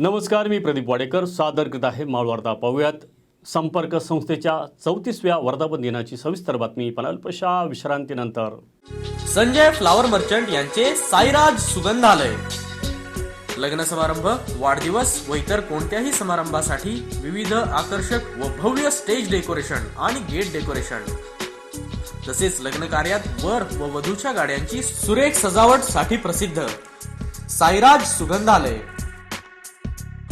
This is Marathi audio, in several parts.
नमस्कार मी प्रदीप वाडेकर. सादर करत आहे माळवार्ता पाहूयात. संपर्क संस्थेच्या चौतीसव्या वर्धापन दिनाची सविस्तर बातमी पण अल्पशा विश्रांतीनंतर. संजय फ्लावर मर्चंट यांचे साईराज सुगंधालय. लग्न समारंभ वाढदिवस व इतर कोणत्याही समारंभासाठी विविध आकर्षक व भव्य स्टेज डेकोरेशन आणि गेट डेकोरेशन. तसेच लग्न कार्यात वर व वधूच्या गाड्यांची सुरेख सजावटसाठी प्रसिद्ध साईराज सुगंधालय.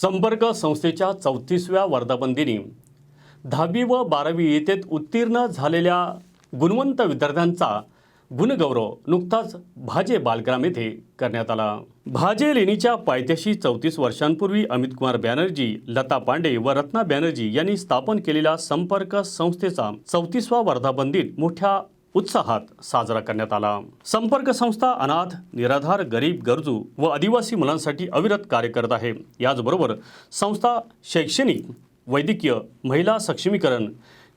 संपर्क संस्थेच्या चौतीसव्या वर्धापन दिनी दहावी व बारावी येथेत उत्तीर्ण झालेल्या गुणवंत विद्यार्थ्यांचा गुणगौरव नुकताच भाजे बालग्राम येथे करण्यात आला. भाजे लेणीच्या पायथ्याशी चौतीस वर्षांपूर्वी अमित कुमार बॅनर्जी लता पांडे व रत्ना बॅनर्जी यांनी स्थापन केलेल्या संपर्क संस्थेचा चौतीसवा वर्धापन दिन मोठ्या उत्साहात साजरा करण्यात आला. संपर्क संस्था अनाथ निराधार गरीब गरजू व आदिवासी मुलांसाठी अविरत कार्य करत आहे. याचबरोबर संस्था शैक्षणिक वैद्यकीय महिला सक्षमीकरण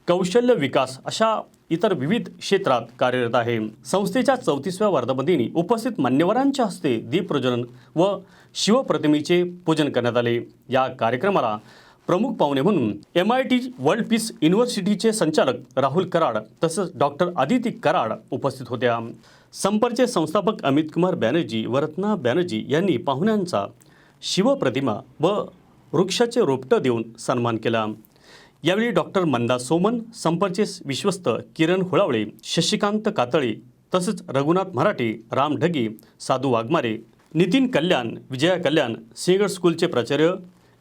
कौशल्य विकास अशा इतर विविध क्षेत्रात कार्यरत आहे. संस्थेच्या चौतीसव्या वर्धापनदिनी उपस्थित मान्यवरांच्या हस्ते दीप प्रज्वलन व शिवप्रतिमेचे पूजन करण्यात आले. या कार्यक्रमाला प्रमुख पाहुणे म्हणून M I T world peace युनिव्हर्सिटीचे संचालक राहुल कराड तसंच डॉक्टर आदिती कराड उपस्थित होत्या. संपर्कचे संस्थापक अमित कुमार बॅनर्जी व रत्ना बॅनर्जी यांनी पाहुण्यांचा शिवप्रतिमा व वृक्षाचे रोपटं देऊन सन्मान केला. यावेळी डॉक्टर मंदा सोमन संपर्कचे विश्वस्त किरण हुळावळे शशिकांत कातळे तसंच रघुनाथ मराठे राम ढगे साधू वाघमारे नितीन कल्याण विजया कल्याण सिंहगड स्कूलचे प्राचार्य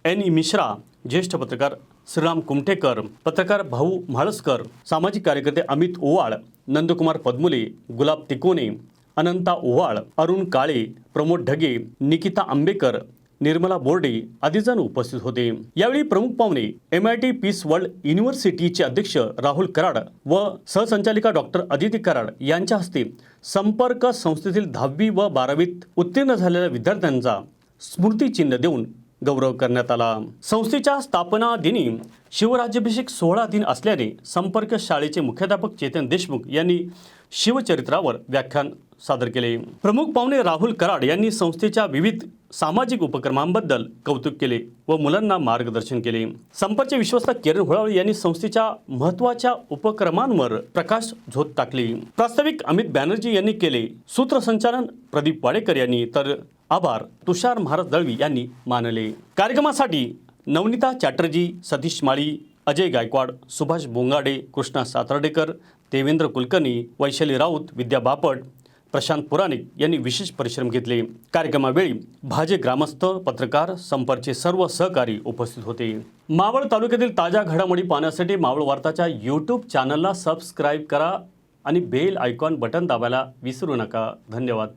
एन ई मिश्रा ज्येष्ठ पत्रकार श्रीराम कुमठेकर पत्रकार भाऊ म्हाळसकर सामाजिक कार्यकर्ते अमित ओवाळ नंदकुमार पद्मुले गुलाब तिकोने अनंता ओवाळ अरुण काळे प्रमोद ढगे निकिता आंबेकर निर्मला बोर्डे आदी जण उपस्थित होते. यावेळी प्रमुख पाहुणे M I T peace world युनिव्हर्सिटीचे अध्यक्ष राहुल कराड व सहसंचालिका डॉक्टर अदिती कराड यांच्या हस्ते संपर्क संस्थेतील दहावी व बारावीत उत्तीर्ण झालेल्या विद्यार्थ्यांचा स्मृतिचिन्ह देऊन गौरव करण्यात आला. संस्थेच्या स्थापना दिनी शिवराज्याभिषेक सोहळा दिन असल्याने संपर्क शाळेचे मुख्याध्यापक चेतन देशमुख यांनी शिवचरित्रावर व्याख्यान सादर केले. प्रमुख पाहुणे राहुल कराड यांनी संस्थेच्या विविध सामाजिक उपक्रमांबद्दल कौतुक केले व मुलांना मार्गदर्शन केले. संपर्कचे विश्वस्त किरण होळावळी यांनी संस्थेच्या महत्त्वाच्या उपक्रमांवर प्रकाश झोत टाकली. प्रास्ताविक अमित बॅनर्जी यांनी केले. सूत्रसंचालन प्रदीप वाडेकर यांनी. तर आभार. तुषार महाराज दळवी यांनी मानले. कार्यक्रमासाठी नवनीता चॅटर्जी सतीश माळी अजय गायकवाड सुभाष बोंगाडे कृष्णा सातर्डेकर देवेंद्र कुलकर्णी वैशाली राऊत विद्या बापट प्रशांत पुराणिक यांनी विशेष परिश्रम घेतले. कार्यक्रमावेळी भाजे ग्रामस्थ पत्रकार संपर्कचे सर्व सहकारी उपस्थित होते. मावळ तालुक्यातील ताज्या घडामोडी पाहण्यासाठी मावळ वार्ताच्या यूट्यूब चॅनलला सबस्क्राईब करा आणि बेल आयकॉन बटन दाबायला विसरू नका. धन्यवाद.